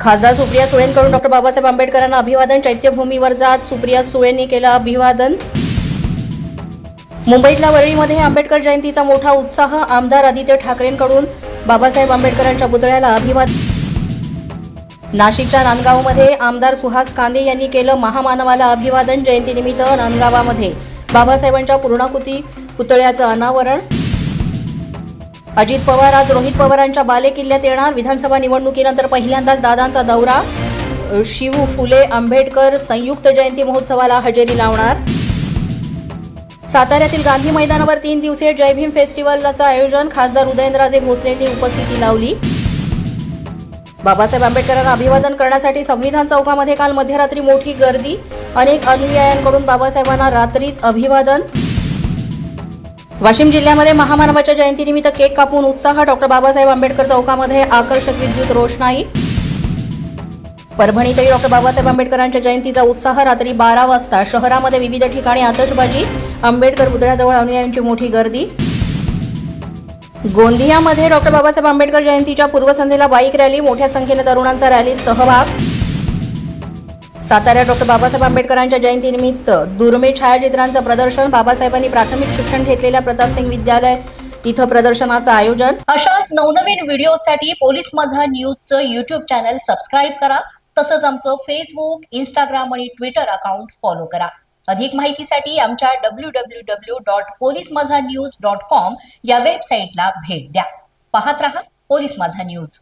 खासदार सुप्रिया सुळेंकडून डॉक्टर बाबासाहेब आंबेडकरांना अभिवादन. चैत्यभूमीवर जात सुप्रिया सुळेंनी केलं अभिवादन. मुंबईतल्या वरळीमध्ये आंबेडकर जयंतीचा मोठा उत्साह आमदार आदित्य ठाकरेंकडून. बाबासाहेब आंबेडकरांच्या पुतळ्याला अभिवादन. नाशिकच्या नांदगावमध्ये आमदार सुहास कांदे यांनी केलं महामानवाला अभिवादन जयंतीनिमित्त नांदगावामध्ये. बाबासाहेबांच्या पूर्णाकृती पुतळ्याचं अनावरण. अजित पवार आज रोहित पवारांच्या बालेकिल्ल्यात येणार. विधानसभा निवडणुकीनंतर पहिल्यांदाच दादांचा दौरा. शिवू शिव फुले आंबेडकर संयुक्त जयंती महोत्सवाला हजेरी लावणार. साताऱ्यातील गांधी मैदानावर तीन दिवसीय जय भीम फेस्टिवलचं आयोजन खासदार उदयनराजे भोसलेंनी उपस्थिती लावली. बाबासाहेब आंबेडकरांना अभिवादन करण्यासाठी संविधान चौकामध्ये काल मध्यरात्री मोठी गर्दी. अनेक अनुयायांकडून बाबासाहेबांना रात्रीच अभिवादन. वाशिम जिल्ह्यामध्ये महामानवाच्या जयंतीनिमित्त केक कापून उत्साह डॉक्टर बाबासाहेब आंबेडकर चौकामध्ये आकर्षक विद्युत रोषणाई. परभणीतही डॉक्टर बाबासाहेब आंबेडकरांच्या जयंतीचा उत्साह रात्री बारा वाजता. शहरामध्ये विविध ठिकाणी आतषबाजी आंबेडकर पुतळ्याजवळ अनुयायांची मोठी गर्दी. गोंदियामध्ये डॉक्टर बाबासाहेब आंबेडकर जयंतीच्या पूर्वसंध्येला बाईक रॅली मोठ्या संख्येने तरुणांचा रॅलीत सहभाग. साताऱ्यात डॉक्टर बाबासाहेब आंबेडकरांच्या जयंतीनिमित्त दुर्मिळ छायाचित्रांचं प्रदर्शन. बाबासाहेबांनी प्राथमिक शिक्षण घेतलेल्या प्रतापसिंग विद्यालय इथं प्रदर्शनाचं आयोजन. अशाच नवनवीन व्हिडिओसाठी पोलीस माझा न्यूजचं युट्यूब चॅनल सबस्क्राईब करा. तसंच आमचं फेसबुक इंस्टाग्राम आणि ट्विटर अकाउंट फॉलो करा. अधिक माहितीसाठी आमच्या W W W dot police Majha news dot com या वेबसाईटला भेट द्या. पाहत रहा पोलीस माझा न्यूज.